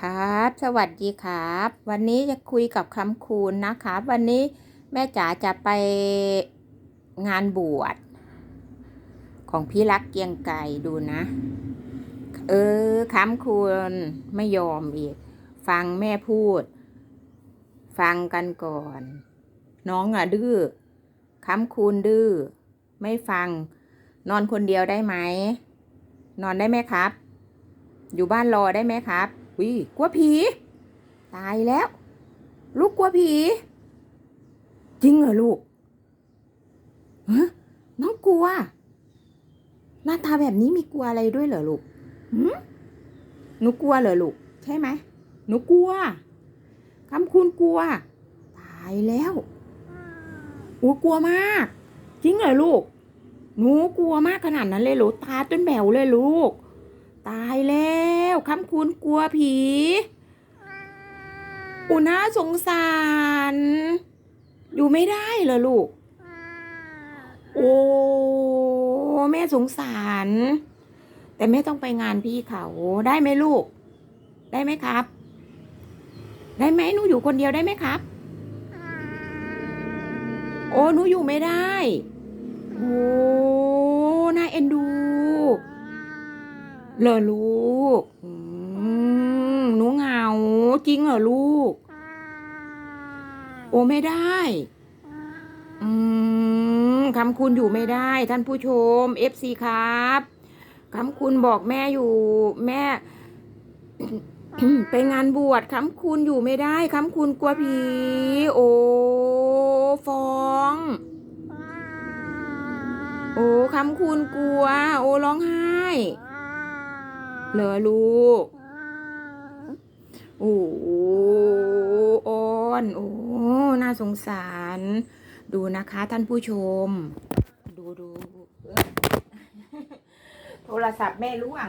ครับ สวัสดีครับ วันนี้จะคุยกับคำคูณนะครับ วันนี้แม่จ๋าจะไปงานบวช ของพี่รักเกียงไก่ดูนะ เออคำคูณไม่ยอมอีก ฟังแม่พูด ฟังกันก่อน น้องอะดื้อคำคูณดื้อไม่ฟัง นอนคนเดียวได้ไหม นอนได้ไหมครับ อยู่บ้านรอได้ไหมครับ วิกลัวผี ตายแล้ว ลูกกลัวผี จริงเหรอลูกฮะน้องกลัว หน้าตาแบบนี้มีกลัวอะไรด้วยเหรอลูกหืมหนูกลัวเหรอลูก ใช่ไหมหนูกลัวคำคุณกลัว ตายแล้วอูกลัวมาก จริงเหรอลูก หนูกลัวมากขนาดนั้นเลยหรอตาจนแบวเลยลูก ตายแล้ว คำคุณกลัวผี อุน่าสงสาร อยู่ไม่ได้เหรอลูก โอ้แม่สงสาร แต่แม่ต้องไปงานพี่เขาได้ไหมลูก ได้ไหมครับ ได้ไหมหนูอยู่คนเดียวได้ไหมครับ โอ้หนูอยู่ไม่ได้โอ้น่าเอ็นดู เหรอลูกอืมหนูเหงา จริงเหรอลูก โอ้ไม่ได้ อืมคำคุณอยู่ไม่ได้ ท่านผู้ชมเอฟซีครับคำคุณบอกแม่อยู่ แม่ไปงานบวชคำคุณอยู่ไม่ได้คำคุณกลัวผี โอ้ฟ้องโอ้คำคุณกลัว โอ้ร้องไห้ เหรอลูก โอ้ออนโอ้ น่าสงสาร ดูนะคะท่านผู้ชม ดูดูโทรศัพท์แม่ล่วง